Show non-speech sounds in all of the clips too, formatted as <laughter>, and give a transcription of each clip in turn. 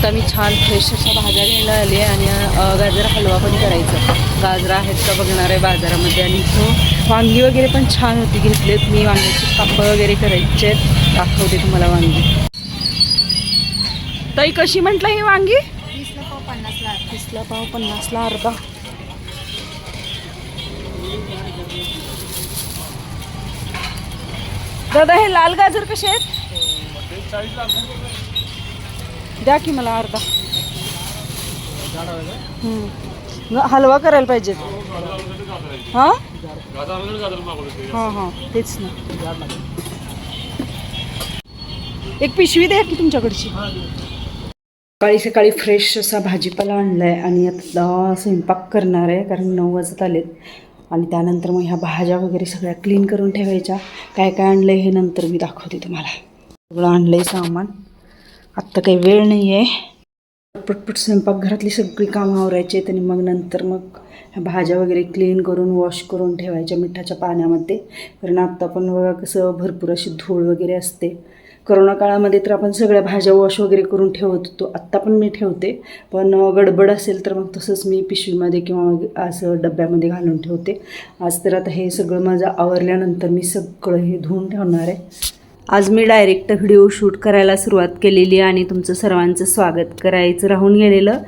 आता मी छान फ्रेश अशा भाज्या घ्यायला आली आहे आणि गाजर हलवा पण करायचा. गाजरं आहेत का बघणार आहे बाजारामध्ये. आणि इथं वांगी वगैरे पण छान होती. घेतलेत मी वांग्याची कापं वगैरे करायचे आहेत. दाखवते तुम्हाला वांगी. ताई कशी म्हटलं ही वांगी? वीसला पाव पन्नासला तीसला पाव पन्नासला अर्धा. दादा हे लाल गाजर कसे आहेत? द्या की मला अर्धा. हम्म. हलवा करायला पाहिजे. हां? हां हां. तेच ना. एक पिशवी द्या की तुमच्याकडची. सकाळी सकाळी फ्रेश असा भाजीपाला आणलाय आणि आता स्वयंपाक करणार आहे कारण नऊ वाजत आलेत. आणि त्यानंतर मग ह्या भाज्या वगैरे सगळ्या क्लीन करून ठेवायच्या. काय काय आणलंय हे नंतर मी दाखवते तुम्हाला. सगळं आणलंय सामान. आत्ता काही वेळ नाही आहे पटपट स्वयंपाकघरातली सगळी कामं आवरायची आहेत आणि मग नंतर मग भाज्या वगैरे क्लीन करून वॉश करून ठेवायच्या मिठाच्या पाण्यामध्ये. कारण आत्ता पण बघा कसं भरपूर अशी धूळ वगैरे असते. करोना काळामध्ये तर आपण सगळ्या भाज्या वॉश वगैरे करून ठेवत होतो. आत्ता पण मी ठेवते. पण गडबड असेल तर मग तसंच मी पिशवीमध्ये किंवा असं डब्यामध्ये घालून ठेवते. आज तर आता हे सगळं माझं आवरल्यानंतर मी सगळं हे धुवून ठेवणार आहे. आज मी डायरेक्ट व्हिडिओ शूट करायला सुरुवात केलेली आणि तुमचं सर्वांचं स्वागत करायचं राहून गेलेलं.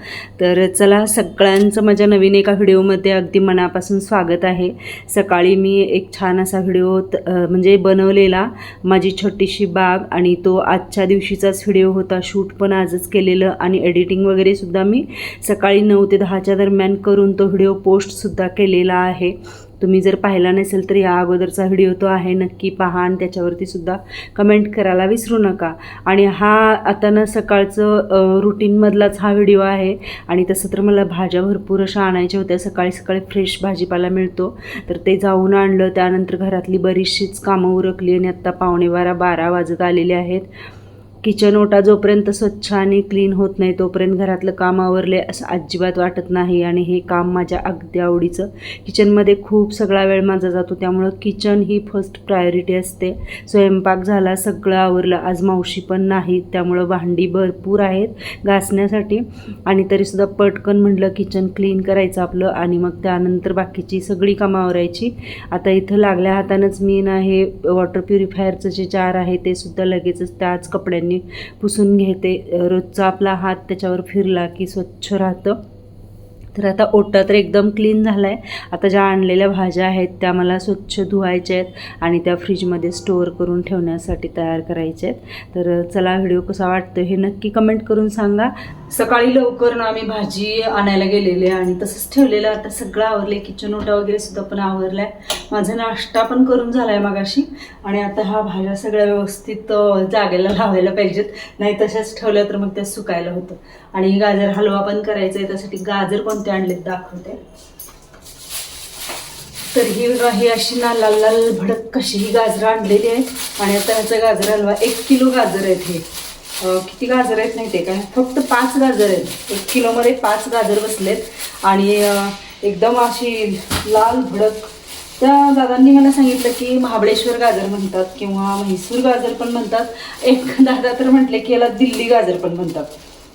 तर चला सगळ्यांचं माझ्या नवीन एका व्हिडिओमध्ये अगदी मनापासून स्वागत आहे. सकाळी मी एक छान असा व्हिडिओ म्हणजे बनवलेला माझी छोटीशी बाग आणि तो आजच्या दिवशीचाच व्हिडिओ होता. शूट पण आजच केलेलं आणि एडिटिंग वगैरेसुद्धा मी सकाळी नऊ ते दहाच्या दरम्यान करून तो व्हिडिओ पोस्टसुद्धा केलेला आहे. तुम्ही जर पाहिला नसेल तर या अगोदरचा व्हिडिओ तो आहे. नक्की पहा आणि त्याच्यावरती सुद्धा कमेंट करायला विसरू नका. आणि हा आता ना सकाळचं रुटीनमधलाच हा व्हिडिओ आहे. आणि तसं तर मला भाज्या भरपूर अशा आणायच्या होत्या. सकाळी सकाळी फ्रेश भाजीपाला मिळतो. तर ते जाऊन आणलं. त्यानंतर घरातली बरीचशीच कामं उरकली आणि आत्ता पावणे बारा बारा वाजत आलेले आहेत. किचन ओटा जोपर्यंत स्वच्छ आणि क्लीन होत नाही तोपर्यंत घरातलं काम आवरले असं अजिबात वाटत नाही. आणि हे काम माझ्या अगदी आवडीचं. किचनमध्ये खूप सगळा वेळ माझा जातो त्यामुळं किचन ही फर्स्ट प्रायोरिटी असते. स्वयंपाक झाला सगळं आवरलं आज मावशी पण नाही त्यामुळं भांडी भरपूर आहेत घासण्यासाठी. आणि तरीसुद्धा पटकन म्हटलं किचन क्लीन करायचं आपलं. आणि मग त्यानंतर बाकीची सगळी कामं आवरायची. आता इथं लागल्या हातानंच मी ना हे वॉटर प्युरिफायरचं जे जार आहे ते सुद्धा लगेचच त्याच कपड्यांनी पुसून घेते. रोजचा आपला हात त्याच्यावर फिरला की स्वच्छ राहतं. तर आता ओटा तर एकदम क्लीन झाला आहे आता ज्या आणलेल्या भाज्या आहेत त्या मला स्वच्छ धुवायच्या आहेत आणि त्या फ्रीजमध्ये स्टोअर करून ठेवण्यासाठी तयार करायच्या आहेत. तर चला व्हिडिओ कसा वाटतो हे नक्की कमेंट करून सांगा. सकाळी लवकर ना आम्ही भाजी आणायला गेलेले आणि तसंच ठेवलेलं. आता सगळं आवरले किचन ओटा वगैरे सुद्धा पण आवरलाय. माझा नाश्ता पण करून झालाय मगाशी. आणि आता ह्या भाज्या सगळ्या व्यवस्थित जागेला लावायला पाहिजेत. नाही तशाच ठेवल्या तर मग त्या सुकायला होतं. आणि गाजर हलवा पण करायचा आहे त्यासाठी गाजर कोणते आणलेत दाखवते. तर ही ही अशी ना लाल लाल भडक कशी ही गाजरं आणलेली आहेत. आणि आता ह्याचा गाजर हलवा एक किलो गाजर आहेत हे. किती गाजर आहेत नाही ते काय फक्त पाच गाजर आहेत. एक किलोमध्ये पाच गाजर बसलेत. आणि एकदम अशी लाल भडक. त्या दादांनी मला सांगितलं की महाबळेश्वर गाजर म्हणतात किंवा म्हैसूर गाजर पण म्हणतात. एक दादा तर म्हटले की याला दिल्ली गाजर पण म्हणतात.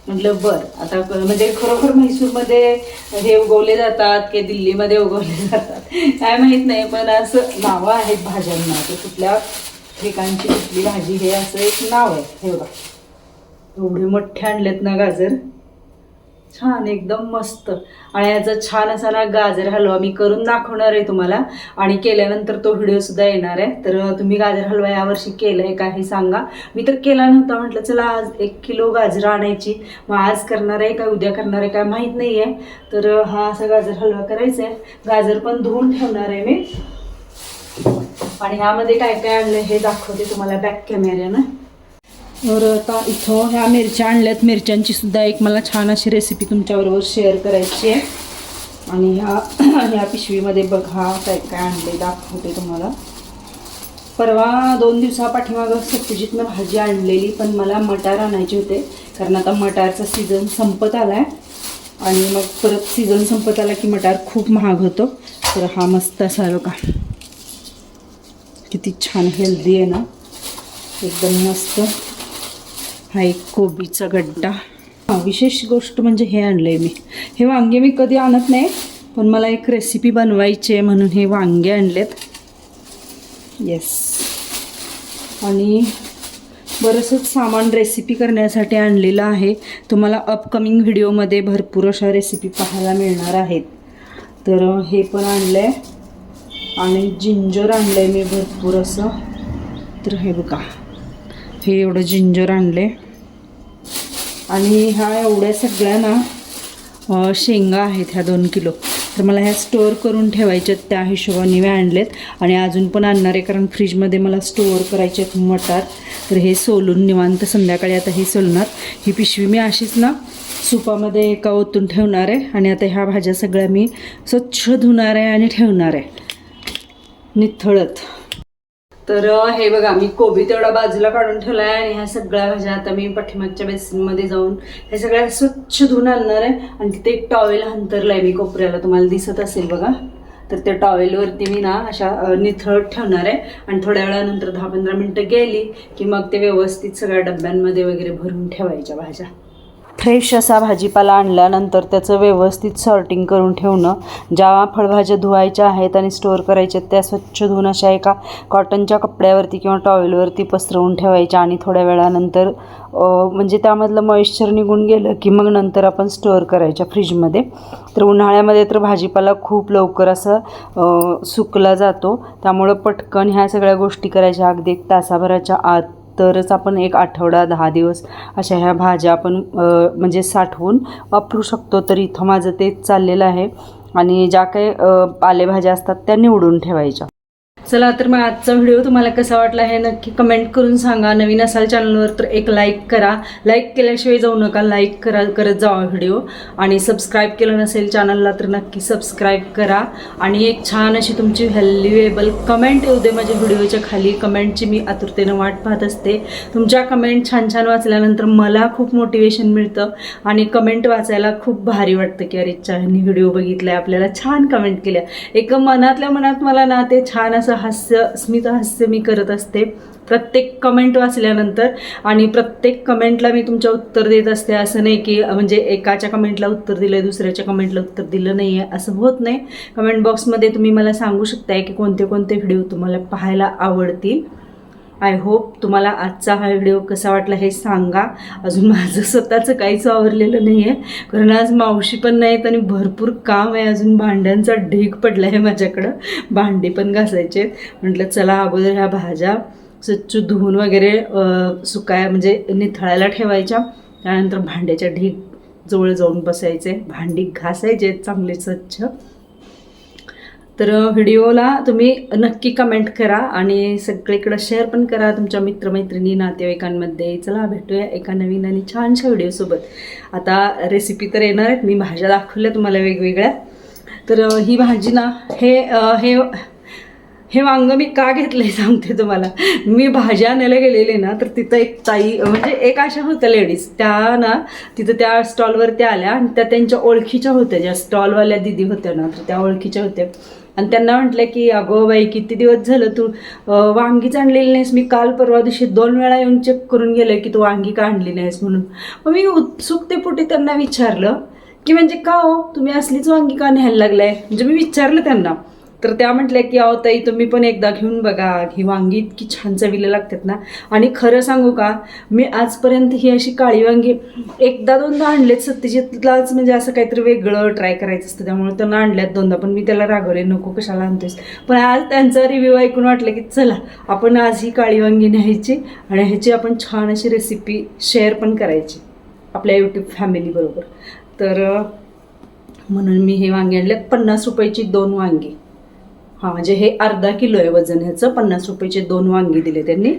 म्हटलं बरं आता म्हणजे खरोखर म्हैसूरमध्ये हे उगवले जातात की दिल्लीमध्ये उगवले जातात? काय माहीत नाही पण असं नावं आहेत भाज्यांना. ते कुठल्या ठिकाणची कुठली भाजी हे असं एक नाव आहे. हे बघा. एवढे मोठे आणलेत ना गाजर. छान एकदम मस्त. आणि याचा छान असा ना गाजर हलवा मी करून दाखवणार आहे तुम्हाला. आणि केल्यानंतर तो व्हिडिओ सुद्धा येणार आहे. तर तुम्ही गाजर हलवा यावर्षी केलाय का हे सांगा. मी तर केला नव्हता म्हटलं चला आज एक किलो गाजर आणायची. मग आज करणार आहे का उद्या करणार आहे काय माहीत नाही आहे तर हा असा गाजर हलवा करायचा आहे. गाजर पण धुवून ठेवणार आहे मी. आणि ह्यामध्ये काय काय आणलं हे दाखवते तुम्हाला बॅक कॅमेऱ्यानं तर आता इथं ह्या मिरच्या आणल्यात. मिरच्यांची सुद्धा एक मला छान अशी रेसिपी तुमच्याबरोबर शेअर करायची आहे. आणि ह्या <clears throat> ह्या पिशवीमध्ये बघा काय काय आणले दाखवते तुम्हाला. परवा दोन दिवसा पाठीमागं सत्यजितनं भाजी आणलेली पण मला मटार आणायचे होते. कारण आता मटारचा सीझन संपत आला आहे आणि मग परत सीझन संपत आला की मटार खूप महाग होतो. तर हा मस्त असा बघा. किती छान हेल्दी आहे ना. एकदम मस्त. हा एक कोबीचा गड्डा. विशेष गोष्ट म्हणजे हे आणलं आहे मी. हे वांगे मी कधी आणत नाही पण मला एक रेसिपी बनवायची आहे म्हणून हे वांगे आणलेत. येस आणि बरंचसं सामान रेसिपी करण्यासाठी आणलेलं आहे. तुम्हाला अपकमिंग व्हिडिओमध्ये भरपूर अशा रेसिपी पाहायला मिळणार आहेत. तर हे पण आणलं आहे आणि जिंजर आणलं आहे मी भरपूर असं. तर हे बघा. हे एवढं जिंजर आणले. आणि ह्या एवढ्या सगळ्या ना शेंगा आहेत ह्या दोन किलो. तर मला ह्या स्टोअर करून ठेवायच्यात त्या हिशोबाने मी आणलेत. आणि अजून पण आणणार आहे कारण फ्रीजमध्ये मला स्टोअर करायचे आहेत मटार. तर हे सोलून निवांत संध्याकाळी आता हे सोलणार. ही पिशवी मी अशीच ना सुपामध्ये एका ओतून ठेवणार आहे. आणि आता ह्या भाज्या सगळ्या मी स्वच्छ धुणार आहे आणि ठेवणार आहे. निथळत. तर हे बघा मी कोबी तेवढा बाजूला काढून ठेवला आहे आणि ह्या सगळ्या भाज्या आता मी पाठीमागच्या बेसिनमध्ये जाऊन ह्या सगळ्या स्वच्छ धुवून आणणार आहे. आणि तिथे एक टॉवेल अंतरला आहे मी कोपऱ्याला तुम्हाला दिसत असेल बघा. तर त्या टॉवेलवरती मी ना अशा निथळत ठेवणार आहे. आणि थोड्या वेळानंतर दहा पंधरा मिनटं गेली की मग ते व्यवस्थित सगळ्या डब्यांमध्ये वगैरे भरून ठेवायच्या भाज्या. फ्रेश असा भाजीपाला आणल्यानंतर त्याचं व्यवस्थित सॉर्टिंग करून ठेवणं ज्या फळभाज्या धुवायच्या आहेत आणि स्टोअर करायच्या त्या स्वच्छ धुवून अशा एका कॉटनच्या कपड्यावरती किंवा टॉवेलवरती पसरवून ठेवायच्या आणि थोड्या वेळानंतर म्हणजे त्यामधलं मॉइश्चर निघून गेलं की मग नंतर आपण स्टोअर करायच्या फ्रीजमध्ये तर उन्हाळ्यामध्ये तर भाजीपाला खूप लवकर असं सुकला जातो. त्यामुळं पटकन ह्या सगळ्या गोष्टी करायच्या अगदी एक तासाभराच्या आत. तरच आपण एक आठवडा दहा दिवस अशा ह्या भाज्या आपण म्हणजे साठवून वापरू शकतो. तर इथं माझं तेच चाललेलं आहे. आणि ज्या काही पालेभाज्या असतात त्या निवडून ठेवायच्या. चला तर मग आजचा व्हिडिओ तुम्हाला कसा वाटला हे नक्की कमेंट करून सांगा. नवीन असाल चॅनलवर तर एक लाईक करा. लाईक केल्याशिवाय जाऊ नका. लाईक करा करत जावा व्हिडिओ. आणि सबस्क्राईब केलं नसेल चॅनलला तर नक्की सबस्क्राईब करा. आणि एक छान अशी तुमची व्हॅल्युएबल कमेंट येऊ दे माझ्या व्हिडिओच्या खाली. कमेंटची मी आतुरतेनं वाट पाहत असते. तुमच्या कमेंट छान छान वाचल्यानंतर मला खूप मोटिवेशन मिळतं. आणि कमेंट वाचायला खूप भारी वाटतं की अरे ह्यांनी व्हिडिओ बघितला आपल्याला छान कमेंट केल्या. एक मनातल्या मनात मला ना ते छान असं हास्य स्मितहास्य मी करत असते. प्रत्येक कमेंट वाचल्यानंतर आणि प्रत्येक कमेंटला मी तुमच्या उत्तर देत असते. असं नाही की म्हणजे एकाच्या कमेंटला उत्तर दिलं दुसऱ्याच्या कमेंटला उत्तर दिलं नाही आहे असं होत नाही. कमेंट बॉक्समध्ये तुम्ही मला सांगू शकताय की कोणते कोणते व्हिडिओ तुम्हाला पाहायला आवडतील. आय होप तुम्हाला आजचा हा व्हिडिओ कसा वाटला हे सांगा. अजून माझं स्वतःचं काहीच आवरलेलं नाही आहे कारण आज मावशी पण नाहीत आणि भरपूर काम आहे. अजून भांड्यांचा ढीग पडला आहे माझ्याकडं. भांडी पण घासायचे म्हटलं चला अगोदर ह्या भाज्या स्वच्छ धुवून वगैरे सुकाय म्हणजे निथळायला ठेवायच्या. त्यानंतर भांड्याच्या ढीग जवळ जाऊन बसायचे. भांडी घासायचे चांगले स्वच्छ. तर व्हिडिओला तुम्ही नक्की कमेंट करा आणि सगळीकडं शेअर पण करा तुमच्या मित्रमैत्रिणी नातेवाईकांमध्ये. चला भेटूया एका नवीन आणि छानशा व्हिडिओसोबत आता रेसिपी तर येणार आहेत. मी भाज्या दाखवल्या तुम्हाला वेगवेगळ्या. तर ही भाजी ना हे हे हे वांग मी का घेतलंय सांगते तुम्हाला. मी भाज्या आणायला गेलेले ना तर तिथं एक ताई म्हणजे एक अशा होत्या लेडीज त्या ना तिथं त्या स्टॉलवरती आल्या आणि त्या त्यांच्या ओळखीच्या होत्या. ज्या स्टॉलवाल्या दिदी होत्या ना तर त्या ओळखीच्या होत्या. आणि त्यांना म्हटलं की अगो बाई किती दिवस झालं तू वांगीच आणलेली नाहीस. मी काल परवा दिवशी दोन वेळा येऊन चेक करून गेले की तू वांगी का आणली नाहीस म्हणून. मग मी उत्सुकतेपोटी त्यांना विचारलं की म्हणजे का हो? तुम्ही असलीच वांगी का न्यायला लागलाय? म्हणजे मी विचारलं त्यांना. तर त्या म्हटल्या की अहो ताई तुम्ही पण एकदा घेऊन बघा. ही वांगी इतकी छान चवीला लागतात ना. आणि खरं सांगू का मी आजपर्यंत ही अशी काळी वांगी एकदा दोनदा आणलेत. सत्यजितलाच म्हणजे असं काहीतरी वेगळं ट्राय करायचं असतं. त्यामुळे त्यांना आणल्यात दोनदा पण मी त्याला रागवले नको कशाला आणतोयस? पण आज त्यांचा रिव्ह्यू ऐकून वाटलं की चला आपण आज ही काळी वांगी न्यायची आणि ह्याची आपण छान अशी रेसिपी शेअर पण करायची आपल्या यूट्यूब फॅमिलीबरोबर तर म्हणून मी हे वांगे आणले पन्नास रुपयाची दोन वांगी. हां म्हणजे हे अर्धा किलो आहे वजन ह्याचं. पन्नास रुपयाचे दोन वांगी दिले त्यांनी.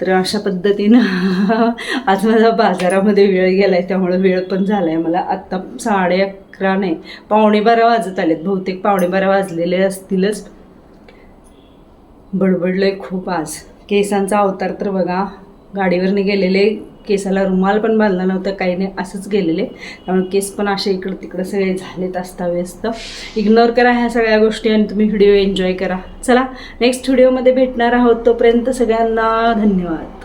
तर अशा पद्धतीनं <laughs> आज माझा बाजारामध्ये वेळ गेला आहे त्यामुळे वेळ पण झाला आहे मला. आत्ता साडे अकरा नाही पावणे बारा वाजत आलेत. बहुतेक पावणे बारा वाजलेले असतीलच. बडबडलं आहे खूप आज. केसांचा अवतार तर बघा. गाडीवरने गेलेले केसाला रुमाल पण बांधला नव्हता काही नाही असंच गेलेले. त्यामुळे केस पण असे इकडं तिकडं सगळे झालेत अस्ताव्यस्त. इग्नोर करा ह्या सगळ्या गोष्टी आणि तुम्ही व्हिडिओ एन्जॉय करा. चला नेक्स्ट व्हिडिओमध्ये भेटणार आहोत. तोपर्यंत सगळ्यांना धन्यवाद.